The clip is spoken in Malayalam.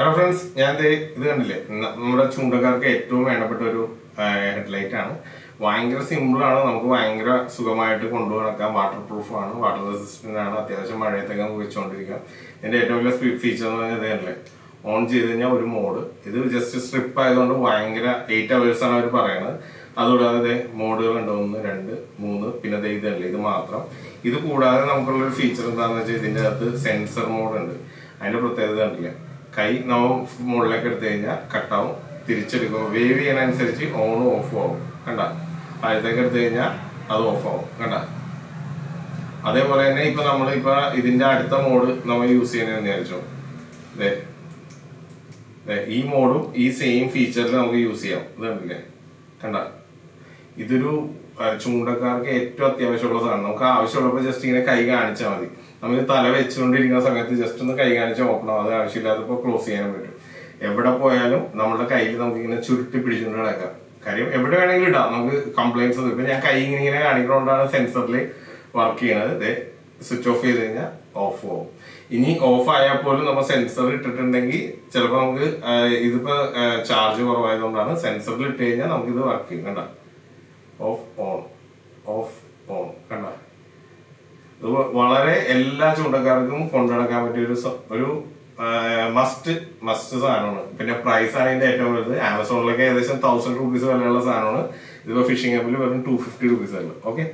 ഹലോ ഫ്രണ്ട്സ് ഞാൻ ഇത് കണ്ടില്ലേ? നമ്മുടെ ചൂണ്ടക്കാർക്ക് ഏറ്റവും വേണ്ടപ്പെട്ട ഒരു ഹെഡ്ലൈറ്റ് ആണ്. ഭയങ്കര സിമ്പിൾ ആണ്. നമുക്ക് ഭയങ്കര സുഖമായിട്ട് കൊണ്ടുനടക്കാം. വാട്ടർ ആണ്. വാട്ടർ റെസിസ്റ്റന്റ് ആണ്. അത്യാവശ്യം മഴയത്തൊക്കെ നമുക്ക് വെച്ചുകൊണ്ടിരിക്കാം ഇതിന്റെ ഏറ്റവും വലിയ ഫീച്ചർ എന്ന് പറഞ്ഞാൽ ഇത് കണ്ടില്ലേ ഓൺ ചെയ്ത് കഴിഞ്ഞാൽ ഒരു മോഡ് ഇത് ജസ്റ്റ് സ്ട്രിപ്പ് ആയതുകൊണ്ട് ഭയങ്കര എയ്റ്റ് അവേഴ്സ് ആണ് അവർ പറയുന്നത്. അതുകൂടാതെ മോഡുകൾ ഉണ്ട്. ഒന്ന് രണ്ട് മൂന്ന് പിന്നെ ഇതല്ലേ ഇത് മാത്രം. ഇത് കൂടാതെ നമുക്കുള്ള ഒരു ഫീച്ചർ എന്താണെന്ന് വെച്ചാൽ ഇതിന്റെ അകത്ത് സെൻസർ മോഡ് ഉണ്ട്. അതിന്റെ പ്രത്യേകത കണ്ടില്ലേ? കൈ നമ്മ മുകളിലേക്ക് എടുത്തു കഴിഞ്ഞാൽ കട്ടാവും. തിരിച്ചെടുക്കും വേവ് ചെയ്യണനുസരിച്ച് ഓണും ഓഫും ആവും. കണ്ട? താഴത്തേക്ക് എടുത്തു കഴിഞ്ഞാൽ അത് ഓഫ് ആവും. കണ്ട? അതേപോലെ തന്നെ ഇപ്പൊ നമ്മൾ ഇപ്പൊ ഇതിന്റെ അടുത്ത മോഡ് നമ്മൾ യൂസ് ചെയ്യണമെന്ന് വിചാരിച്ചു? ഈ മോഡും ഈ സെയിം ഫീച്ചറിൽ നമുക്ക് യൂസ് ചെയ്യാം. ഇത് കണ്ടില്ലേ? കണ്ട? ഇതൊരു ചൂണ്ടക്കാർക്ക് ഏറ്റവും അത്യാവശ്യമുള്ള സാധനം. നമുക്ക് ആവശ്യമുള്ളപ്പോൾ ജസ്റ്റ് ഇങ്ങനെ കൈ കാണിച്ചാൽ മതി. നമുക്ക് തല വെച്ചുകൊണ്ടിരിക്കുന്ന സമയത്ത് ജസ്റ്റ് ഒന്ന് കൈ കാണിച്ച് ഓപ്പൺ അത് അത് ആവശ്യമില്ലാത്തപ്പോൾ ക്ലോസ് ചെയ്യാനും പറ്റും. എവിടെ പോയാലും നമ്മുടെ കയ്യിൽ നമുക്ക് ഇങ്ങനെ ചുരുട്ടി പിടിച്ചുകൊണ്ട് കിടക്കാം കാര്യം എവിടെ വേണമെങ്കിലും ഇടാം. നമുക്ക് കംപ്ലൈൻസ് ഒന്നും ഇപ്പൊ ഞാൻ കൈ ഇങ്ങനെ ഇങ്ങനെ കാണിക്കുന്നതുകൊണ്ടാണ് സെൻസറിൽ വർക്ക് ചെയ്യണത്. സ്വിച്ച് ഓഫ് ചെയ്ത് കഴിഞ്ഞാൽ ഓഫ് ആവും. ഇനി ഓഫ് ആയാൽ പോലും നമ്മൾ സെൻസർ ഇട്ടിട്ടുണ്ടെങ്കിൽ ചിലപ്പോൾ നമുക്ക് ഇതിപ്പോ ചാർജ് കുറവായതുകൊണ്ടാണ് സെൻസറിൽ ഇട്ട് കഴിഞ്ഞാൽ നമുക്ക് ഇത് വർക്ക് ചെയ്യും. കണ്ട? ഓഫ് ഓൺ ഓഫ് ഓൺ കണ്ട? വളരെ എല്ലാ ചൂണ്ടക്കാർക്കും കൊണ്ടുനടക്കാൻ പറ്റിയ ഒരു ഒരു മസ്റ്റ് മസ്റ്റ് സാധനമാണ്. പിന്നെ പ്രൈസ് ആണ് ഇതിന്റെ ഏറ്റവും വലുത്. ആമസോണിലൊക്കെ ഏകദേശം തൗസൻഡ് റുപ്പീസ് വിലയുള്ള സാധനമാണ്. ഇതിപ്പോ ഫിഷിംഗ് ആപ്പിൽ വെറും ടു ഫിഫ്റ്റി റുപ്പീസ് ഉള്ളു ഓക്കെ